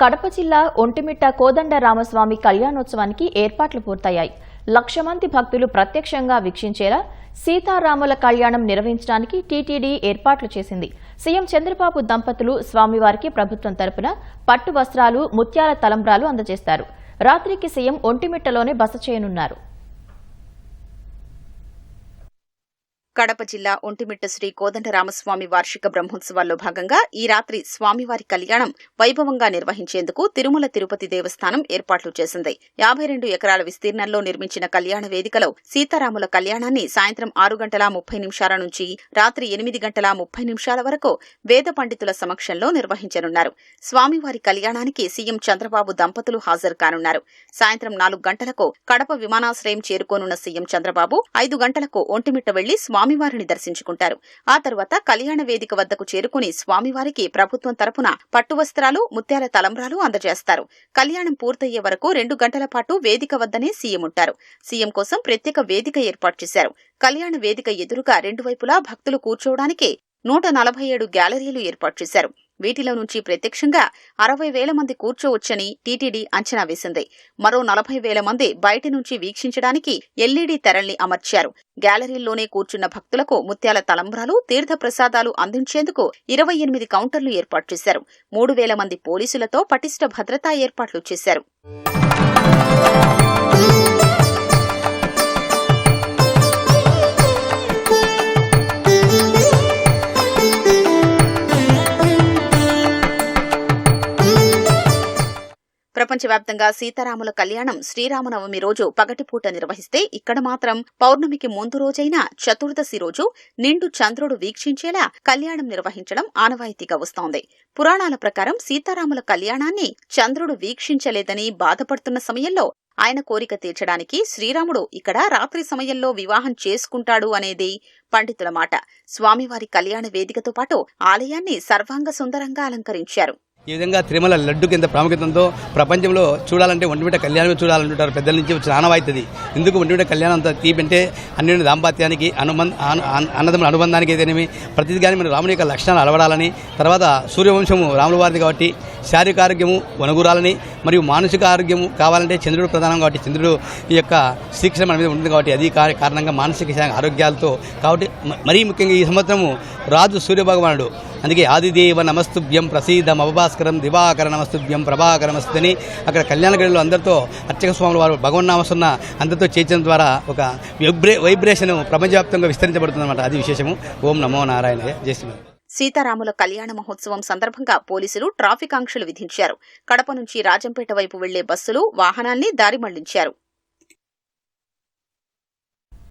కడప జిల్లా ఒంటిమిట్ట కోదండ రామస్వామి కళ్యాణోత్సవానికి ఏర్పాట్లు పూర్తయ్యాయి. లక్ష మంది భక్తులు ప్రత్యక్షంగా వీక్షించేలా సీతారాముల కళ్యాణం నిర్వహించడానికి టీటీడీ ఏర్పాట్లు చేసింది. సీఎం చంద్రబాబు దంపతులు స్వామివారికి ప్రభుత్వం తరపున పట్టు వస్త్రాలు ముత్యాల తలంబ్రాలు అందజేస్తారు. రాత్రికి సీఎం ఒంటిమిట్టలోనే బస చేయనున్నారు. కడప జిల్లా ఒంటిమిట్ట శ్రీ కోదండరామస్వామి వార్షిక బ్రహ్మోత్సవాల్లో భాగంగా ఈ రాత్రి స్వామివారి కళ్యాణం వైభవంగా నిర్వహించేందుకు తిరుమల తిరుపతి దేవస్థానం ఏర్పాట్లు చేసింది. యాభై రెండు ఎకరాల విస్తీర్ణంలో నిర్మించిన కళ్యాణ వేదికలో సీతారాముల కళ్యాణాన్ని సాయంత్రం ఆరు గంటల ముప్పై నిమిషాల నుంచి రాత్రి ఎనిమిది గంటల ముప్పై నిమిషాల వరకు వేద పండితుల సమక్షంలో నిర్వహించనున్నారు. స్వామివారి కళ్యాణానికి సీఎం చంద్రబాబు దంపతులు హాజరు కానున్నారు. సాయంత్రం నాలుగు గంటలకు కడప విమానాశ్రయం చేరుకోనున్న సీఎం చంద్రబాబు ఐదు గంటలకు ఒంటిమిట్ట వెళ్ళి స్వామివారిని దర్శించుకుంటారు. ఆ తర్వాత కళ్యాణ వేదిక వద్దకు చేరుకుని స్వామివారికి ప్రభుత్వం తరపున పట్టు వస్త్రాలు ముత్యాల తలంబ్రాలు అందజేస్తారు. కళ్యాణం పూర్తయ్యే వరకు రెండు గంటల పాటు వేదిక వద్దనే సీఎం ఉంటారు. సీఎం కోసం ప్రత్యేక వేదిక ఏర్పాటు చేశారు. కళ్యాణ వేదిక ఎదురుగా రెండు వైపులా భక్తులు కూర్చోవడానికి నూట నలభై ఏడు గ్యాలరీలు ఏర్పాటు చేశారు. వీటిలో నుంచి ప్రత్యక్షంగా అరవై వేల మంది కూర్చోవచ్చని టీటీడీ అంచనా వేసింది. మరో నలభై వేల మంది బయటి నుంచి వీక్షించడానికి ఎల్ఈడీ తెరల్ని అమర్చారు. గ్యాలరీల్లోనే కూర్చున్న భక్తులకు ముత్యాల తలంబ్రాలు తీర్థ ప్రసాదాలు అందించేందుకు ఇరవై ఎనిమిది కౌంటర్లు ఏర్పాటు చేశారు. మూడు వేల మంది పోలీసులతో పటిష్ట భద్రతా ఏర్పాట్లు చేశారు. ప్రపంచవ్యాప్తంగా సీతారాముల కళ్యాణం శ్రీరామనవమి రోజు పగటిపూట నిర్వహిస్తే ఇక్కడ మాత్రం పౌర్ణమికి ముందు రోజైన చతుర్దశి రోజు నిండు చంద్రుడు వీక్షించేలా కళ్యాణం నిర్వహించడం ఆనవాయితీగా వస్తోంది. పురాణాల ప్రకారం సీతారాముల కళ్యాణాన్ని చంద్రుడు వీక్షించలేదని బాధపడుతున్న సమయంలో ఆయన కోరిక తీర్చడానికి శ్రీరాముడు ఇక్కడ రాత్రి సమయంలో వివాహం చేసుకుంటాడు అనేది పండితుల మాట. స్వామివారి కళ్యాణ వేదికతో పాటు ఆలయాన్ని సర్వాంగ సుందరంగా అలంకరించారు. ఈ విధంగా తిరుమల లడ్డు కింద ప్రాముఖ్యతతో ప్రపంచంలో చూడాలంటే ఒంటిమిట కళ్యాణమే చూడాలంటుంటారు పెద్దల నుంచి వచ్చిన ఆనవాయితీ ఎందుకు ఒంటిమిట కళ్యాణం అంత తీపంటే అన్ని దాంపత్యానికి అనుబంధ అను- అన్నదమ్ముల అనుబంధానికి అయితేనేమి ప్రతిది కానీ మన రాముని యొక్క లక్షణాలు అలవడాలని తర్వాత సూర్యవంశము రాముల వారిది కాబట్టి శారీరక ఆరోగ్యము వనగూరాలని మరియు మానసిక ఆరోగ్యం కావాలంటే చంద్రుడు ప్రధానం కాబట్టి చంద్రుడు ఈ యొక్క శిక్షణ మన మీద ఉంటుంది కాబట్టి అది కారణంగా మానసిక ఆరోగ్యాలతో కాబట్టి మరీ ముఖ్యంగా ఈ సంవత్సరము రాజు సూర్యభగవానుడు. అందుకే ఆదిదేవ నమస్తుభ్యం ప్రసీదం అవభాస్కరం దివాకర నమస్తుభ్యం ప్రభాకర నమస్తుని. అక్కడ కళ్యాణగిరిలో అందరితో అర్చక స్వాముల వారు భగవన్నామసున్న అందరితో చేర్చడం ద్వారా ఒక వైబ్రే వైబ్రేషన్ ప్రపంచవ్యాప్తంగా విస్తరించబడుతుందన్నమాట. అది విశేషము. ఓం నమో నారాయణ జయ శ్రీ సీతారాముల కళ్యాణ మహోత్సవం సందర్భంగా పోలీసులు ట్రాఫిక్ ఆంక్షలు విధించారు. కడప నుంచి రాజంపేట వైపు వెళ్ళే బస్సులు వాహనాల్ని దారి మళ్ళించారు.